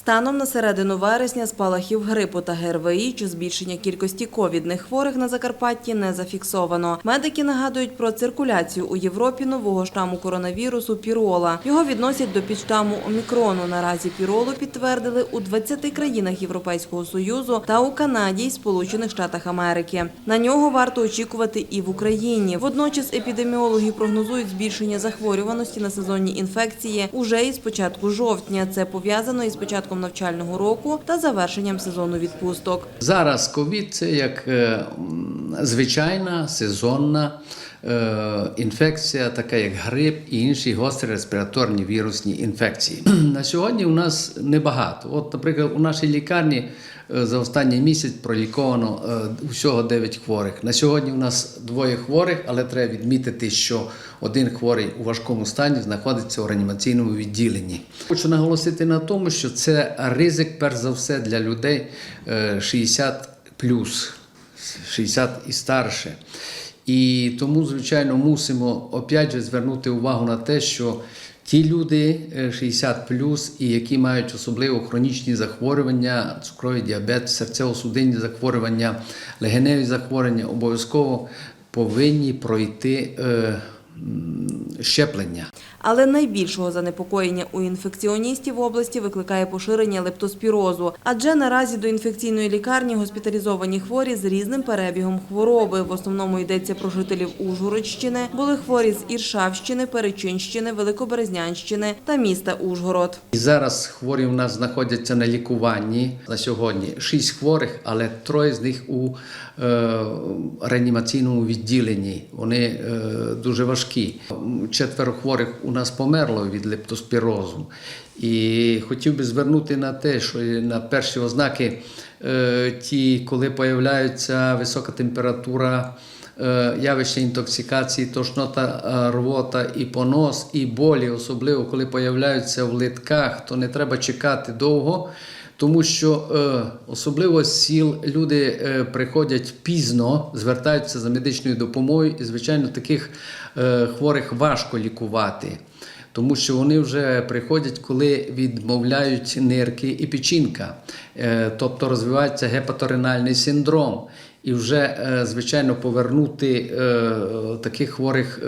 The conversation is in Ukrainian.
Станом на середину вересня спалахів грипу та ГРВІ чи збільшення кількості ковідних хворих на Закарпатті не зафіксовано. Медики нагадують про циркуляцію у Європі нового штаму коронавірусу пірола. Його відносять до підштаму омікрону. Наразі піролу підтвердили у 20 країнах Європейського союзу та у Канаді й Сполучених Штатах Америки. На нього варто очікувати і в Україні. Водночас епідеміологи прогнозують збільшення захворюваності на сезонні інфекції уже із початку жовтня. Це пов'язано із початком навчального року та завершенням сезону відпусток. Зараз ковід це як е, звичайна сезонна е, інфекція, така як грип і інші гострі респіраторні вірусні інфекції. На сьогодні у нас небагато. От, наприклад, у нашій лікарні е, за останній місяць проліковано е, усього 9 хворих. На сьогодні у нас двоє хворих, але треба відмітити, що один хворий у важкому стані знаходиться у реанімаційному відділенні. Хочу наголосити на тому, що це ризик, перш за все, для людей е, 60 плюс, 60 і старше. І тому, звичайно, мусимо опять же звернути увагу на те, що ті люди е, 60 плюс, і які мають особливо хронічні захворювання, цукровий діабет, серцево-судинні захворювання, легеневі захворювання, обов'язково повинні пройти е, щеплення. Але найбільшого занепокоєння у інфекціоністів в області викликає поширення лептоспірозу. Адже наразі до інфекційної лікарні госпіталізовані хворі з різним перебігом хвороби. В основному йдеться про жителів Ужгородщини, були хворі з Іршавщини, Перечинщини, Великоберезнянщини та міста Ужгород. І зараз хворі у нас знаходяться на лікуванні на сьогодні. Шість хворих, але троє з них у е, реанімаційному відділенні. Вони е, дуже важкі. Четверо хворих у нас померло від лептоспірозу. І хотів би звернути на те, що на перші ознаки, е, ті, коли появляється висока температура. е, Явище інтоксикації, тошнота, е, рвота і понос, і болі, особливо коли появляються в литках, то не треба чекати довго, тому що е, особливо з сіл люди е, приходять пізно, звертаються за медичною допомогою, і, звичайно, таких е, хворих важко лікувати. Тому що вони вже приходять, коли відмовляють нирки і печінка, тобто розвивається гепаторинальний синдром. І вже, звичайно, повернути таких хворих